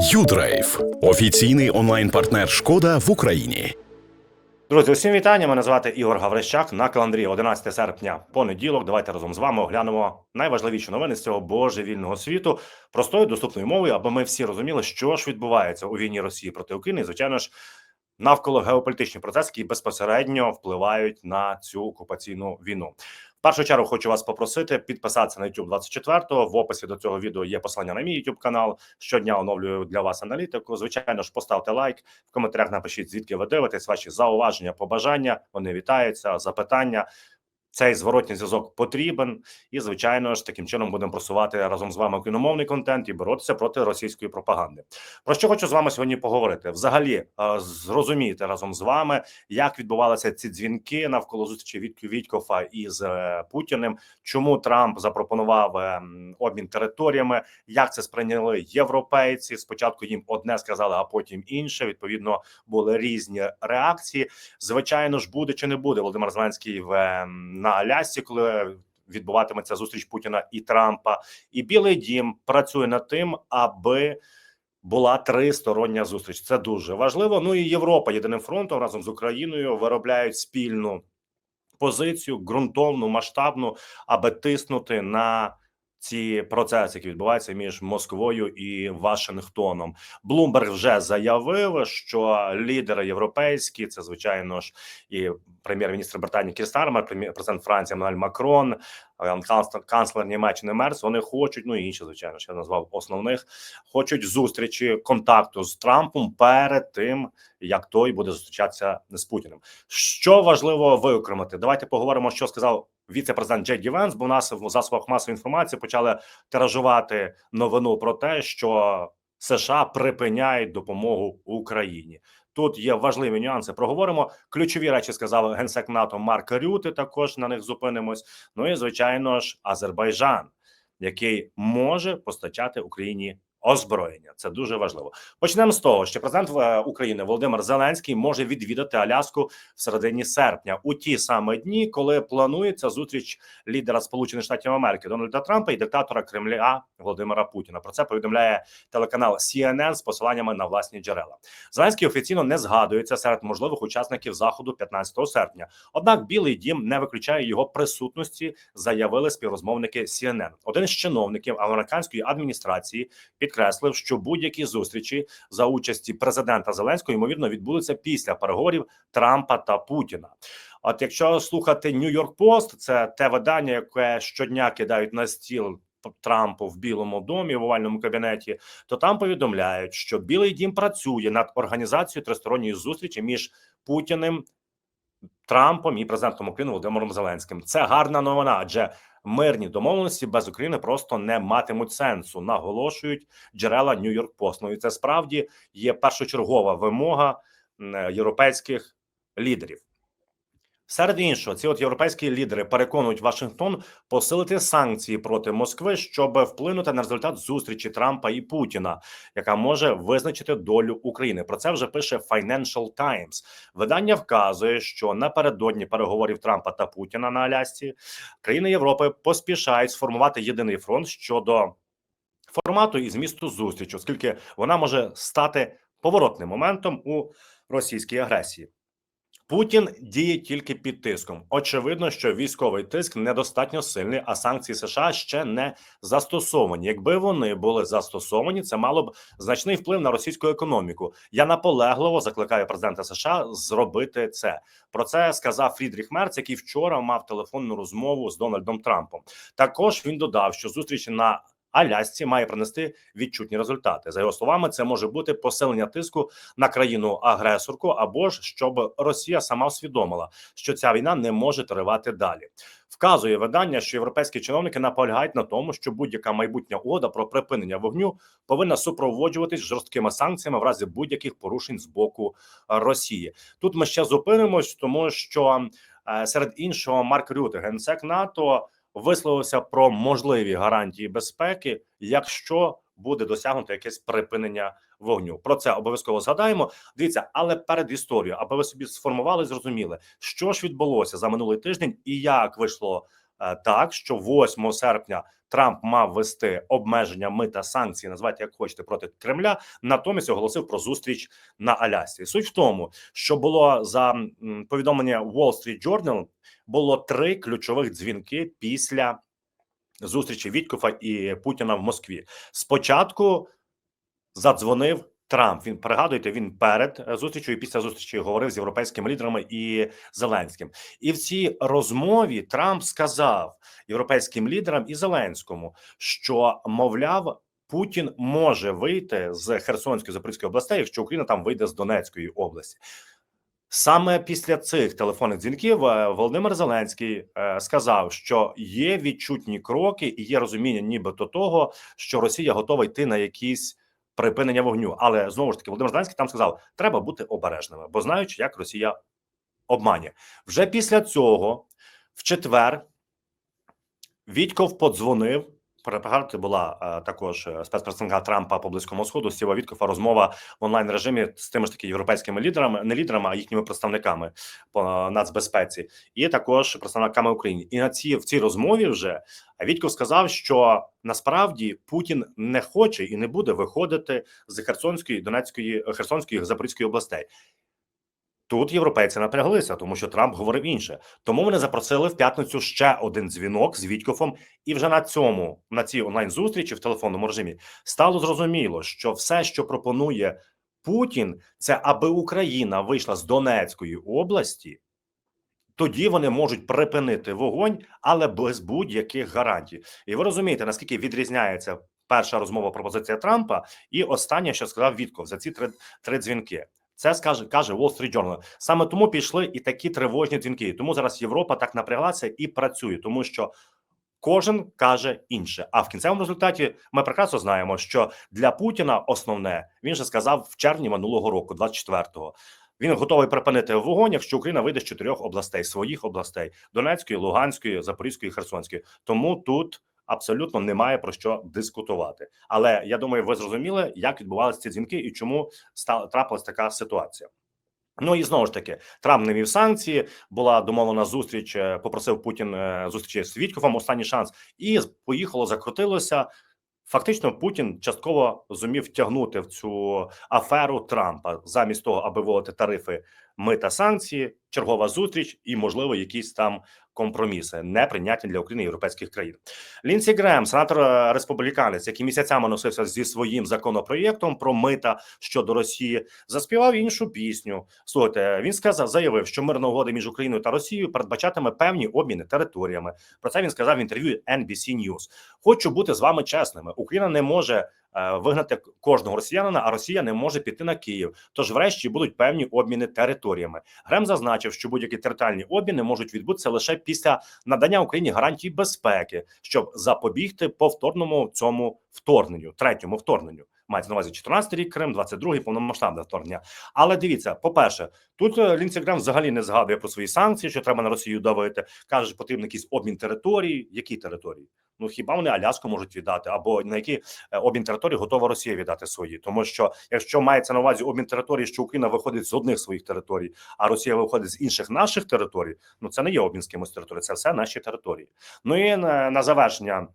Юдрайв офіційний онлайн-партнер Шкода в Україні. Друзі, усім вітання. Мене звати Ігор Гаврищак на календарі 11 серпня. Понеділок. Давайте разом з вами оглянемо найважливіші новини з цього божевільного світу простою доступною мовою, аби ми всі розуміли, що ж відбувається у війні Росії проти України. Звичайно ж, навколо геополітичні процеси, які безпосередньо впливають на цю окупаційну війну. В першу чергу хочу вас попросити підписатися на YouTube 24-го. В описі до цього відео є посилання на мій YouTube канал. Щодня оновлюю для вас аналітику. Звичайно ж, поставте лайк в коментарях. Напишіть звідки ви дивитесь, ваші зауваження, побажання. Вони вітаються, запитання. Цей зворотній зв'язок потрібен, і звичайно ж таким чином будемо просувати разом з вами україномовний контент і боротися проти російської пропаганди. Про що хочу з вами сьогодні поговорити? Взагалі е, зрозуміти разом з вами, як відбувалися ці дзвінки навколо зустрічі від Вітькофа із е, Путіним. Чому Трамп запропонував е, обмін територіями? Як це сприйняли європейці? Спочатку їм одне сказали, а потім інше. Відповідно, були різні реакції. Звичайно ж, буде чи не буде Володимир Зеленський в е, на Алясці, коли відбуватиметься зустріч Путіна і Трампа, і Білий Дім працює над тим, аби була тристороння зустріч. Це дуже важливо. Ну і Європа єдиним фронтом разом з Україною виробляють спільну позицію, ґрунтовну, масштабну, аби тиснути на. Ці процеси, які відбуваються між Москвою і Вашингтоном, Блумберг вже заявив, що лідери європейські, це звичайно ж і прем'єр-міністр Британії Кір Стармер, президент Франції Еммануель Макрон, канцлер, Німеччини Мерц. Вони хочуть, ну і інші, звичайно, що я назвав основних, хочуть зустрічі контакту з Трампом перед тим, як той буде зустрічатися з Путіним. Що важливо виокремити? Давайте поговоримо, що сказав віце-президент Джей Ді Венс, бо у нас в засобах масової інформації почали тиражувати новину про те, що США припиняють допомогу Україні. Тут є важливі нюанси. Проговоримо. Ключові речі сказав генсек НАТО Марк Рюти. Також на них зупинимось. Ну і звичайно ж, Азербайджан, який може постачати Україні озброєння. Це дуже важливо. Почнемо з того, що президент е, України Володимир Зеленський може відвідати Аляску в середині серпня у ті саме дні, коли планується зустріч лідера Сполучених Штатів Америки Дональда Трампа і диктатора Кремля Володимира Путіна. Про це повідомляє телеканал CNN з посиланнями на власні джерела. Зеленський офіційно не згадується серед можливих учасників заходу 15 серпня. Однак Білий Дім не виключає його присутності, заявили співрозмовники CNN. Один з чиновників американської адміністрації підкреслив, що будь-які зустрічі за участі президента Зеленського ймовірно відбудуться після переговорів Трампа та Путіна. От якщо слухати Нью-Йорк Пост, це те видання, яке щодня кидають на стіл Трампу в Білому домі в овальному кабінеті, то там повідомляють, що Білий Дім працює над організацією тристоронньої зустрічі між Путіним, Трампом і президентом України Володимиром Зеленським. Це гарна новина, адже мирні домовленості без України просто не матимуть сенсу. Наголошують джерела Нью-Йорк. Ну і це справді є першочергова вимога європейських лідерів. Серед іншого, ці от європейські лідери переконують Вашингтон посилити санкції проти Москви, щоб вплинути на результат зустрічі Трампа і Путіна, яка може визначити долю України. Про це вже пише Financial Times. Видання вказує, що напередодні переговорів Трампа та Путіна на Алясці країни Європи поспішають сформувати єдиний фронт щодо формату і змісту зустрічі, оскільки вона може стати поворотним моментом у російській агресії. Путін діє тільки під тиском. Очевидно, що військовий тиск недостатньо сильний, а санкції США ще не застосовані. Якби вони були застосовані, це мало б значний вплив на російську економіку. Я наполегливо закликаю президента США зробити це. Про це сказав Фрідріх Мерц, який вчора мав телефонну розмову з Дональдом Трампом. Також він додав, що зустріч на Алясці має принести відчутні результати. За його словами, це може бути посилення тиску на країну агресорку, або ж щоб Росія сама усвідомила, що ця війна не може тривати далі. Вказує видання, що європейські чиновники наполягають на тому, що будь-яка майбутня угода про припинення вогню повинна супроводжуватись жорсткими санкціями в разі будь-яких порушень з боку Росії. Тут ми ще зупинимось, тому що е, серед іншого Марк Рюте, генсек НАТО висловився про можливі гарантії безпеки, якщо буде досягнуто якесь припинення вогню. Про це обов'язково згадаємо. Дивіться, але перед історією, аби ви собі сформували, зрозуміли, що ж відбулося за минулий тиждень і як вийшло так, що 8 серпня Трамп мав вести обмеження мита санкції, назвати як хочете проти Кремля. Натомість оголосив про зустріч на Алясці. Суть в тому, що було за повідомлення Wall Street Journal, було три ключових дзвінки після зустрічі Віткофа і Путіна в Москві. Спочатку задзвонив Трамп. Він пригадуєте, він перед е, зустрічю і після зустрічі говорив з європейськими лідерами і Зеленським. І в цій розмові Трамп сказав європейським лідерам і Зеленському, що мовляв. Путін може вийти з Херсонської Запорізької областей, якщо Україна там вийде з Донецької області. Саме після цих телефонних дзвінків е, Володимир Зеленський е, сказав, що є відчутні кроки і є розуміння, нібито того, що Росія готова йти на якісь припинення вогню. Але знову ж таки, Володимир Зеленський там сказав: треба бути обережними, бо знаючи, як Росія обманює. Вже після цього, в четвер, Вітьков подзвонив. Пригадуєте, була е, також е, спецпредставника Трампа по близькому сходу Стіва Віткофа розмова в онлайн режимі з тими ж таки європейськими лідерами, не лідерами, а їхніми представниками по нацбезпеці, і також представниками України. І на цій в цій розмові вже Вітьков сказав, що насправді Путін не хоче і не буде виходити з Херсонської, Донецької, Херсонської Запорізької областей. Тут європейці напряглися, тому що Трамп говорив інше. Тому вони запросили в п'ятницю ще один дзвінок з Вітькофом, і вже на цьому на цій онлайн зустрічі в телефонному режимі стало зрозуміло, що все, що пропонує Путін, це аби Україна вийшла з Донецької області. Тоді вони можуть припинити вогонь, але без будь-яких гарантій. І ви розумієте, наскільки відрізняється перша розмова пропозиція Трампа і останнє, що сказав Вітков за ці три, три дзвінки. Це скаже каже Wall Street Journal. Саме тому пішли і такі тривожні дзвінки. Тому зараз Європа так напряглася і працює, тому що кожен каже інше. А в кінцевому результаті ми прекрасно знаємо, що для Путіна основне він же сказав в червні минулого року, 24-го. Він готовий припинити вогонь, якщо Україна вийде з чотирьох областей своїх областей: Донецької, Луганської, Запорізької, Херсонської. Тому тут абсолютно немає про що дискутувати. Але я думаю, ви зрозуміли, як відбувалися ці дзвінки і чому трапилась така ситуація. Ну і знову ж таки, Трамп не вів санкції. Була домовлена зустріч. е, Попросив Путін е, зустрічі з Вітькофом. Останній шанс, і поїхало, закрутилося. Фактично, Путін частково зумів втягнути в цю аферу Трампа замість того, аби вводити тарифи мита санкції, чергова зустріч і, можливо, якісь там компроміси, неприйнятні для України і європейських країн. Лінсі Грем, сенатор е, республіканець, який місяцями носився зі своїм законопроєктом про мита щодо Росії, заспівав іншу пісню. Слухайте, він сказав, заявив, що мирна угода між Україною та Росією передбачатиме певні обміни територіями. Про це він сказав в інтерв'ю NBC News. Хочу бути з вами чесними. Україна не може вигнати кожного росіянина, а Росія не може піти на Київ. Тож, врешті, будуть певні обміни територіями. Грем зазначив, що будь-які територіальні обміни можуть відбутися лише після надання Україні гарантій безпеки, щоб запобігти повторному цьому вторгненню, третьому вторгненню. Мається на увазі 14 рік Крим, 22-й повномасштабне вторгнення. Але дивіться, по-перше, тут е, Грем взагалі не згадує про свої санкції, що треба на Росію давити. Каже, що потрібен якийсь обмін території. Які території? Ну хіба вони Аляску можуть віддати, або на які е, обмін територій готова Росія віддати свої? Тому що якщо мається на увазі обмін територій, що Україна виходить з одних своїх територій, а Росія виходить з інших наших територій, ну це не є обмін з кимось території, це все наші території. Ну і на, на завершення.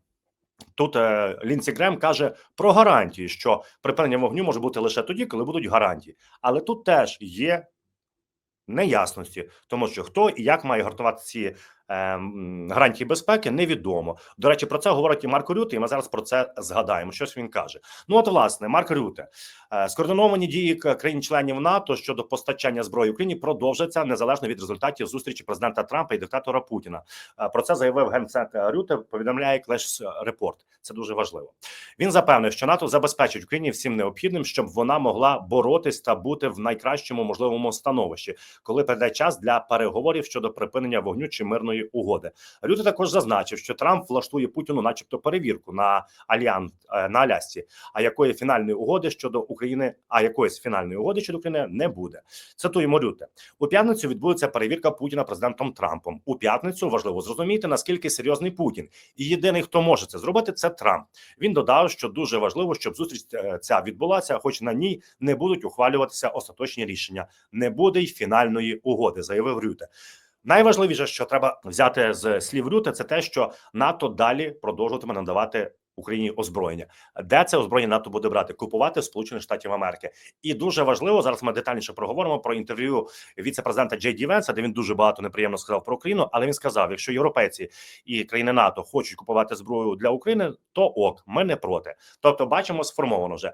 Тут е, Лінсі Грем каже про гарантії, що припинення вогню може бути лише тоді, коли будуть гарантії. Але тут теж є неясності, тому що хто і як має гартувати ці гарантії безпеки, невідомо. До речі, про це говорить і Марко Рюте, і ми зараз про це згадаємо. Щось він каже. Ну, от, власне, Марк Рюте, е, скоординовані дії країн-членів НАТО щодо постачання зброї Україні продовжаться незалежно від результатів зустрічі президента Трампа і диктатора Путіна. Е, Про це заявив генсек Рюте. Повідомляє Клеш Репорт. Це дуже важливо. Він запевнив, що НАТО забезпечить Україні всім необхідним, щоб вона могла боротись та бути в найкращому можливому становищі, коли прийде час для переговорів щодо припинення вогню чи мирної угоди. Рюте також зазначив, що Трамп влаштує Путіну, начебто, перевірку на альян е, на Алясці. А якої фінальної угоди щодо України, а якоїсь фінальної угоди щодо України не буде. Цитуємо Рюте. У п'ятницю відбудеться перевірка Путіна президентом Трампом. У п'ятницю важливо зрозуміти наскільки серйозний Путін, і єдиний, хто може це зробити, це Трамп. Він додав, що дуже важливо, щоб зустріч е, ця відбулася, хоч на ній не будуть ухвалюватися остаточні рішення. Не буде й фінальної угоди, заявив Рюте. Найважливіше, що треба взяти з слів Рюте, це те, що НАТО далі продовжуватиме надавати Україні озброєння. Де це озброєння НАТО буде брати? Купувати Сполучених Штатів Америки. І дуже важливо зараз. Ми детальніше проговоримо про інтерв'ю віце-президента Джей Ді Венса, де він дуже багато неприємно сказав про Україну. Але він сказав: якщо європейці і країни НАТО хочуть купувати зброю для України, то ок, ми не проти. Тобто, бачимо, сформовано вже.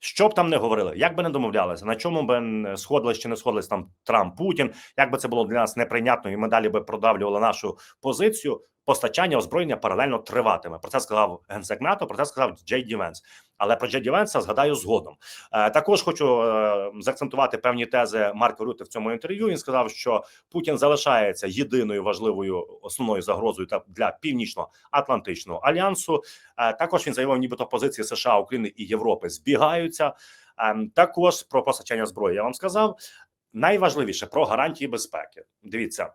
Що б там не говорили, як би не домовлялися, на чому не сходились чи не сходились там Трамп Путін, як би це було для нас неприйнятно, і ми далі би продавлювали нашу позицію. Постачання озброєння паралельно триватиме. Про це сказав генсек НАТО. Про це сказав Джей Ді Венс. Але про Джей Ді Венса згадаю згодом. Е, також хочу е, заакцентувати певні тези Марка Рюти в цьому інтерв'ю. Він сказав, що Путін залишається єдиною важливою основною загрозою для північно-атлантичного альянсу. Е, також він заявив, нібито позиції США, України і Європи збігаються. Е, також про постачання зброї я вам сказав. Найважливіше про гарантії безпеки. Дивіться,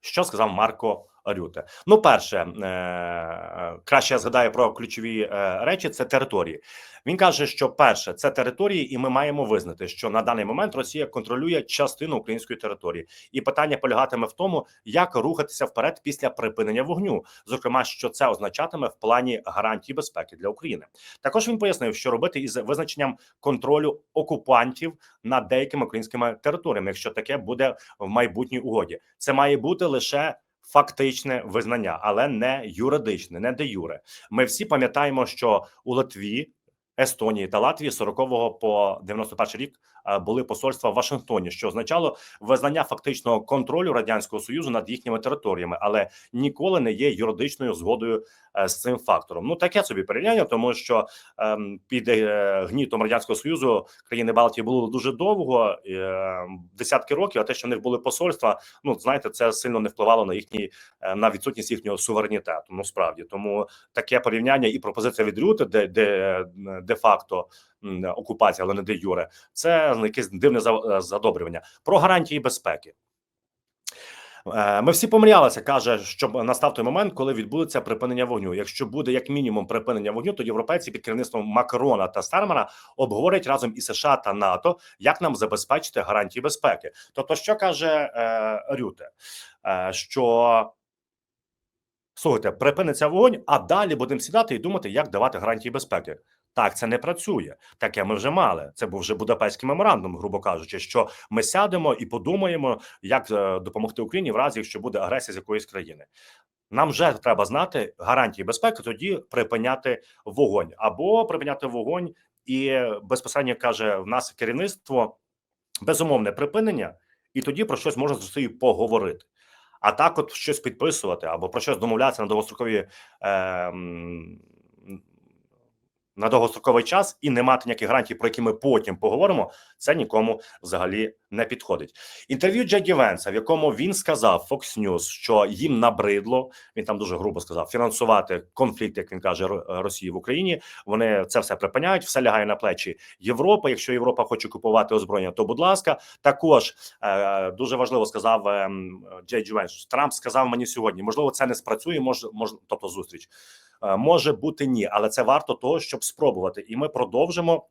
що сказав Марко Рюте. Ну, перше, е, краще я згадаю про ключові е, речі: це території. Він каже, що перше це території, і ми маємо визнати, що на даний момент Росія контролює частину української території, і питання полягатиме в тому, як рухатися вперед після припинення вогню. Зокрема, що це означатиме в плані гарантії безпеки для України. Також він пояснив, що робити із визначенням контролю окупантів над деякими українськими територіями, якщо таке буде в майбутній угоді. Це має бути лише. Фактичне визнання, але не юридичне, не де юре. Ми всі пам'ятаємо, що у Литві, Естонії та Латвії з 40-го по 91 рік е, були посольства в Вашингтоні, що означало визнання фактичного контролю радянського союзу над їхніми територіями, але ніколи не є юридичною згодою е, з цим фактором. Ну таке собі порівняння, тому що ем, під е, гнітом радянського союзу країни Балтії були дуже довго, е, десятки років. А те, що в них були посольства, ну знаєте, це сильно не впливало на їхній на відсутність їхнього суверенітету. Ну справді тому таке порівняння і пропозиція від Рюти, де де де факто окупація, але не де юре, це якесь дивне за- задобрювання про гарантії безпеки. Е, Ми всі помріялися, каже, що настав той момент, коли відбудеться припинення вогню. Якщо буде як мінімум припинення вогню, то європейці під керівництвом Макрона та Стармера обговорять разом із США та НАТО, як нам забезпечити гарантії безпеки. Тобто, що каже е, Рюте, е, що слухайте, припиниться вогонь, а далі будемо сідати і думати, як давати гарантії безпеки. Так, це не працює. Таке ми вже мали. Це був вже Будапештський меморандум, грубо кажучи, що ми сядемо і подумаємо, як е, допомогти Україні в разі, якщо буде агресія з якоїсь країни. Нам вже треба знати гарантії безпеки, тоді припиняти вогонь або припиняти вогонь, і безпосередньо каже в нас керівництво безумовне припинення, і тоді про щось можна з Росією поговорити. А так, от щось підписувати або про щось домовлятися на довгострокові е, м, на довгостроковий час і не мати ніяких гарантій, про які ми потім поговоримо, це нікому взагалі не підходить. Інтерв'ю Джеді Венса, в якому він сказав Fox News, що їм набридло. Він там дуже грубо сказав фінансувати конфлікт, як він каже, Росії в Україні. Вони це все припиняють, все лягає на плечі Європи. Якщо Європа хоче купувати озброєння, то будь ласка. Також е, дуже важливо сказав е, Джей Ді Венс. Трамп сказав мені сьогодні. Можливо, це не спрацює. Може, може, тобто зустріч. Е, Може бути ні, але це варто того, щоб спробувати, і ми продовжимо.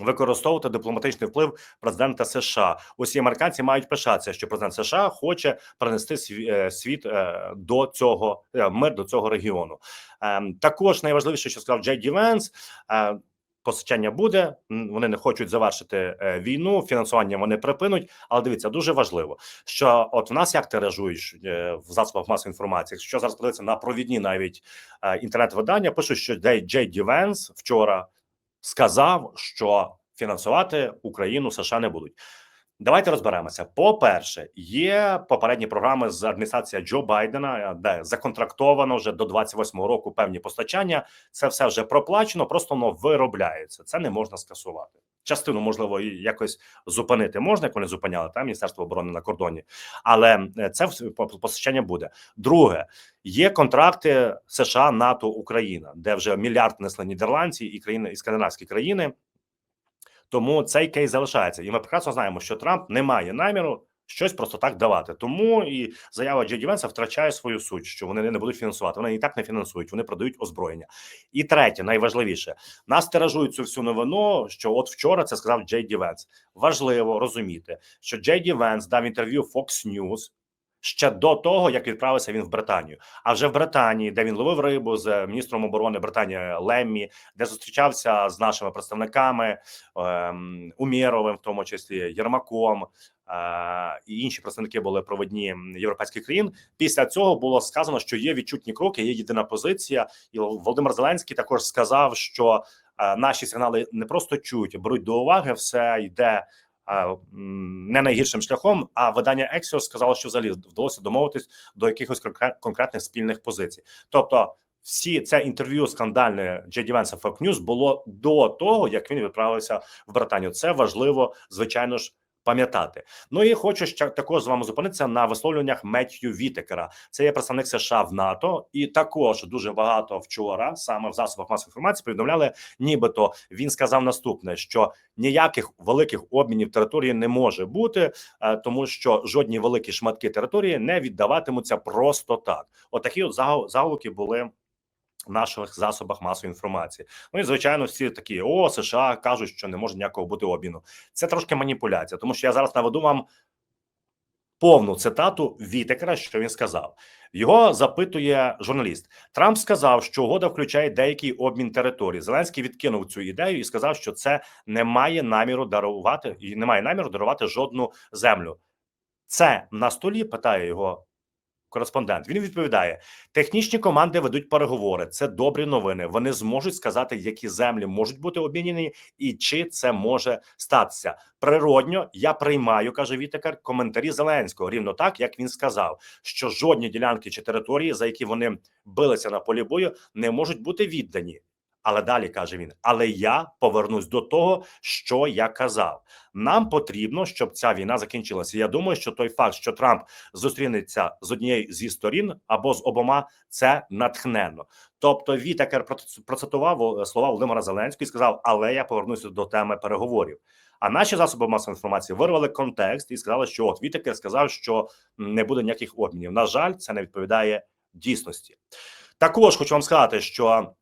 Використовувати дипломатичний вплив президента США. Усі американці мають пишатися, що президент США хоче принести е, світ е, до цього е, мир до цього регіону. Ем, Також найважливіше, що сказав Джей Ді Венс, постачання буде. Вони не хочуть завершити війну. Фінансування вони припинуть. Але дивіться, дуже важливо, що от в нас як тиражуєш е, в засобах масової інформації, що зараз подивиться на провідні навіть інтернет-видання, пишуть, що Джей Джей Ді Венс вчора сказав, що фінансувати Україну США не будуть. Давайте розберемося. По-перше, є попередні програми з адміністрації Джо Байдена, де законтрактовано вже до 28-го року певні постачання. Це все вже проплачено, просто воно виробляється. Це не можна скасувати. Частину можливо якось зупинити можна, як вони зупиняли там Міністерство оборони на кордоні, але е, це постачання буде. Друге, є контракти США, НАТО, Україна, де вже мільярд несли нідерландці і країни і скандинавські країни. Тому цей кейс залишається, і ми прекрасно знаємо, що Трамп не має наміру щось просто так давати. Тому і заява Джеді Венса втрачає свою суть, що вони не будуть фінансувати. Вони і так не фінансують, вони продають озброєння. І третє, найважливіше, нас тиражують цю всю новину. Що от вчора це сказав Джей Ді Венс. Важливо розуміти, що Джей Ді Венс дав інтерв'ю Fox News, ще до того, як відправився він в Британію. А вже в Британії, де він ловив рибу з міністром оборони Британії Леммі, де зустрічався з нашими представниками ем, Умєровим, в тому числі Єрмаком. е, І інші представники були проводні європейських країн. Після цього було сказано, що є відчутні кроки, є єдина позиція. І Володимир Зеленський також сказав, що е, наші сигнали не просто чують, беруть до уваги, все йде е, не найгіршим шляхом. А видання Ексіо сказало, що взагалі вдалося домовитись до якихось конкре- конкретних спільних позицій. Тобто, всі це інтерв'ю скандальне Джеді Венса Фок News було до того, як він відправився в Британію. Це важливо, звичайно ж. Пам'ятати, ну і хочу ще також з вами зупинитися на висловлюваннях Меттью Вітекера. Це є представник США в НАТО, і також дуже багато вчора саме в засобах масової інформації повідомляли, нібито він сказав наступне: що ніяких великих обмінів території не може бути, е, тому що жодні великі шматки території не віддаватимуться просто так. Отакі от загал- заголовки були. Наших засобах масової інформації, ну і звичайно, всі такі о США кажуть, що не може ніякого бути обміну. Це трошки маніпуляція, тому що я зараз наведу вам повну цитату Вітекера, що він сказав. Його запитує журналіст. Трамп сказав, що угода включає деякий обмін територій. Зеленський відкинув цю ідею і сказав, що це не має наміру дарувати і не має наміру дарувати жодну землю. Це на столі питає його кореспондент. Він відповідає: технічні команди ведуть переговори. Це добрі новини. Вони зможуть сказати, які землі можуть бути обмінені, і чи це може статися. Природньо я приймаю, каже Вітекар, коментарі Зеленського рівно так, як він сказав, що жодні ділянки чи території, за які вони билися на полі бою, не можуть бути віддані. Але далі каже він: але я повернусь до того, що я казав. Нам потрібно, щоб ця війна закінчилася. Я думаю, що той факт, що Трамп зустрінеться з однієї зі сторін або з обома, це натхненно. Тобто, Вітекер проц- процитував е, слова Володимира Зеленського і сказав: Але я повернуся до теми переговорів. А наші засоби масової інформації вирвали контекст і сказали, що от Вітекер сказав, що не буде ніяких обмінів. На жаль, це не відповідає дійсності. Також хочу вам сказати, що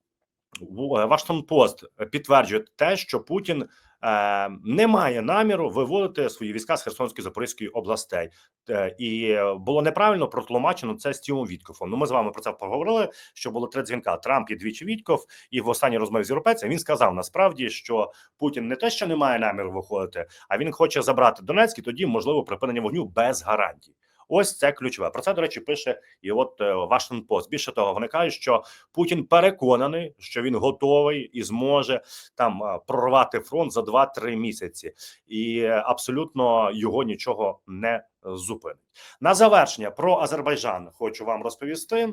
Вашингтон Пост підтверджує те, що Путін е, не має наміру виводити свої війська з Херсонської Запорізької областей, Е, і е, було неправильно протлумачено це Стівом Віткофом. Ну, ми з вами про це поговорили. Що було три дзвінка Трамп і двічі Вітков, і в останній розмові з європейцем він сказав насправді, що Путін не те, що не має наміру виходити, а він хоче забрати Донецьк, і тоді можливо припинення вогню без гарантій. Ось це ключове. Про це до речі пише і от е, Вашингтон Пост. Більше того, вони кажуть, що Путін переконаний, що він готовий і зможе там е, прорвати фронт за 2-3 місяці, і е, абсолютно його нічого не зупинить. На завершення про Азербайджан хочу вам розповісти.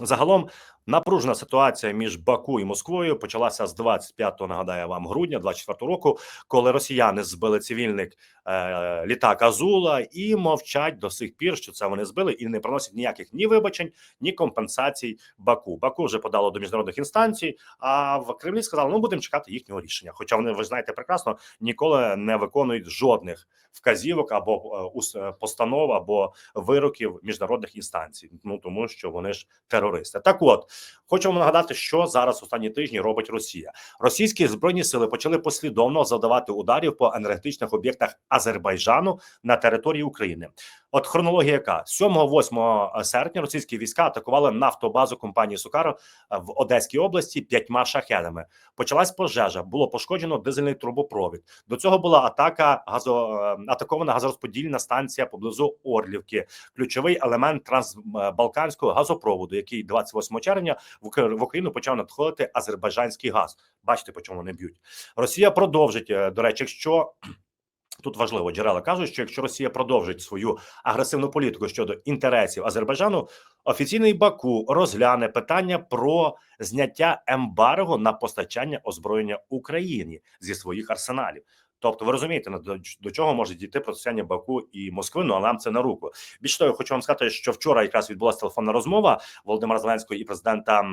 Загалом напружена ситуація між Баку і Москвою почалася з 25, нагадаю вам, грудня 24 року, коли росіяни збили цивільник е, літак Азула і мовчать до сих пір, що це вони збили, і не приносять ніяких ні вибачень, ні компенсацій Баку. Баку вже подало до міжнародних інстанцій. А в Кремлі сказали, ну будемо чекати їхнього рішення. Хоча вони ви знаєте прекрасно ніколи не виконують жодних вказівок або е, е, постанов або вироків міжнародних інстанцій. Ну тому що вони ж терористи. Так, от хочу вам нагадати, що зараз останні тижні робить Росія. Російські збройні сили почали послідовно завдавати ударів по енергетичних об'єктах Азербайджану на території України. От хронологія яка 7-8 серпня російські війська атакували нафтобазу компанії Сукаро в Одеській області п'ятьма шахедами. Почалась пожежа, було пошкоджено дизельний трубопровід. До цього була атака газо е, атакована газорозподільна станція поблизу Орлівки, ключовий елемент трансбалканського газопроводу, який 28 червня в Укра- Україну почав надходити азербайджанський газ. Бачите, по чому вони б'ють. Росія продовжить е, до речі, якщо. Тут важливо джерела кажуть, що якщо Росія продовжить свою агресивну політику щодо інтересів Азербайджану, офіційний Баку розгляне питання про зняття ембарго на постачання озброєння Україні зі своїх арсеналів. Тобто, ви розумієте, до, чого може дійти протистояння Баку і Москви, ну але нам це на руку. Більше того, я хочу вам сказати, що вчора якраз відбулася телефонна розмова Володимира Зеленського і президента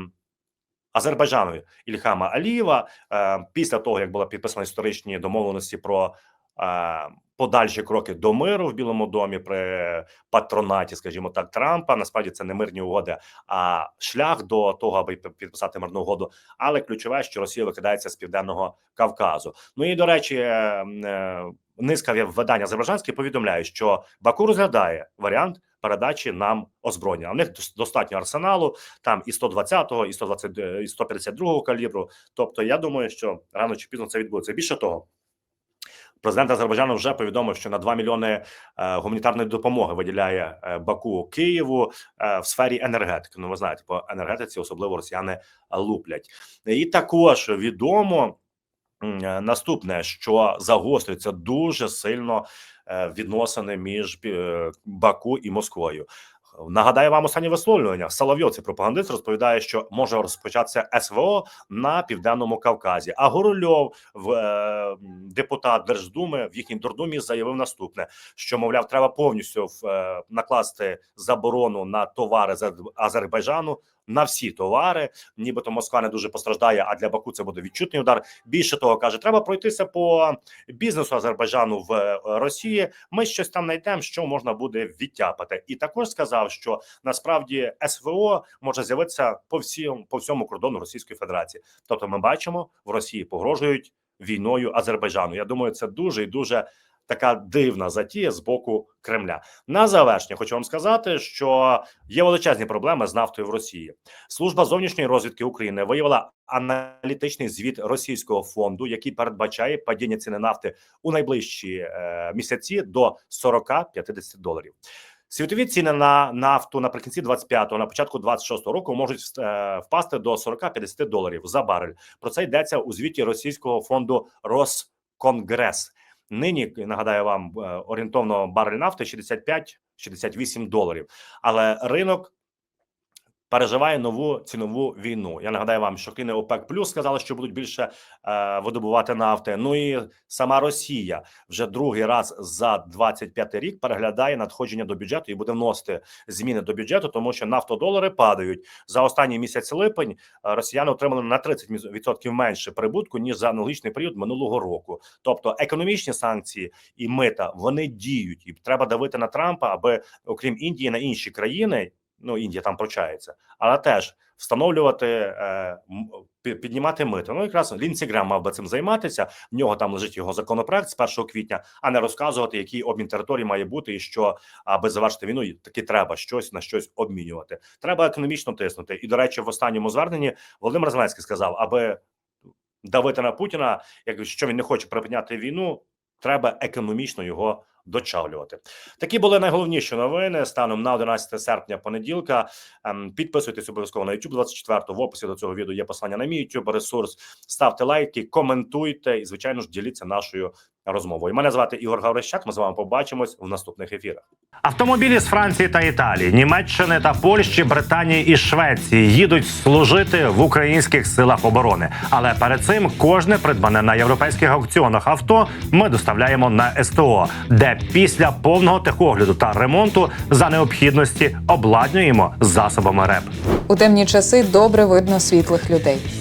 Азербайджану Ільхама Алієва е, після того, як були підписані історичні домовленості про подальші кроки до миру в Білому домі при патронаті, скажімо так, Трампа. Насправді це не мирні угоди, а шлях до того, аби підписати мирну угоду. Але ключове, що Росія викидається з південного Кавказу. Ну і до речі, е, е, низка видань азербайджанських повідомляють, що Баку розглядає варіант передачі нам озброєння. У них достатньо арсеналу, там і 120-го, і 120, і 152-го калібру. Тобто, я думаю, що рано чи пізно це відбудеться. Більше того. Президент Азербайджану вже повідомив, що на 2 мільйони е, гуманітарної допомоги виділяє е, Баку Києву е, в сфері енергетики. Ну, ви знаєте, по енергетиці особливо росіяни луплять. І також відомо наступне, що загострюється дуже сильно відносини між Баку і Москвою. Нагадаю вам останнє висловлювання. Соловйов, цей пропагандист, розповідає, що може розпочатися СВО на південному Кавказі. А Горольов, в е, депутат Держдуми, в їхній дурдумі заявив наступне: що мовляв, треба повністю в, е, накласти заборону на товари з Азербайджану. На всі товари, нібито Москва не дуже постраждає, а для Баку це буде відчутний удар. Більше того, каже, треба пройтися по бізнесу Азербайджану в е, Росії. Ми щось там знайдемо, що можна буде відтяпати. І також сказав, що насправді СВО може з'явитися по всім по всьому кордону Російської Федерації. Тобто, ми бачимо, в Росії погрожують війною Азербайджану. Я думаю, це дуже і дуже така дивна затія з боку Кремля. На завершення хочу вам сказати, що є величезні проблеми з нафтою в Росії. Служба зовнішньої розвідки України виявила аналітичний звіт російського фонду, який передбачає падіння ціни нафти у найближчі е, місяці до 40-50 доларів. Світові ціни на нафту наприкінці 25-го, на початку 26-го року можуть е, впасти до 40-50 доларів за барель. Про це йдеться у звіті російського фонду Росконгрес. Нині нагадаю вам е, орієнтовно барель нафти 65-68 доларів. Але ринок переживає нову цінову війну. Я нагадаю вам, що країни ОПЕК плюс сказали, що будуть більше е, видобувати нафти. Ну і сама Росія вже другий раз за 25 рік переглядає надходження до бюджету і буде вносити зміни до бюджету, тому що нафтодолари падають за останній місяць липень. е, Росіяни отримали на 30% менше прибутку ніж за аналогічний період минулого року. Тобто економічні санкції і мита вони діють, і треба давити на Трампа, аби окрім Індії на інші країни. Ну, Індія там прочається, але теж встановлювати е, піднімати мито. Ну якраз Лінсі Грем мав би цим займатися. В нього там лежить його законопроект з 1 квітня, а не розказувати, який обмін території має бути, і що аби завершити війну, таки треба щось на щось обмінювати. Треба економічно тиснути. І до речі, в останньому зверненні Володимир Зеленський сказав, аби давити на Путіна, якщо він не хоче припиняти війну, треба економічно його дочавлювати. Такі були найголовніші новини станом на 11 серпня понеділка. Ем, Підписуйтесь обов'язково на YouTube 24 В описі до цього відео є посилання на мій YouTube ресурс. Ставте лайки, коментуйте і, звичайно ж, діліться нашою розмовою. Мене звати Ігор Гаврищак. Ми з вами побачимось в наступних ефірах. Автомобілі з Франції та Італії, Німеччини та Польщі, Британії і Швеції їдуть служити в українських силах оборони. Але перед цим кожне придбане на європейських аукціонах авто ми доставляємо на СТО, де після повного техогляду та ремонту за необхідності обладнуємо засобами РЕП. У темні часи добре видно світлих людей.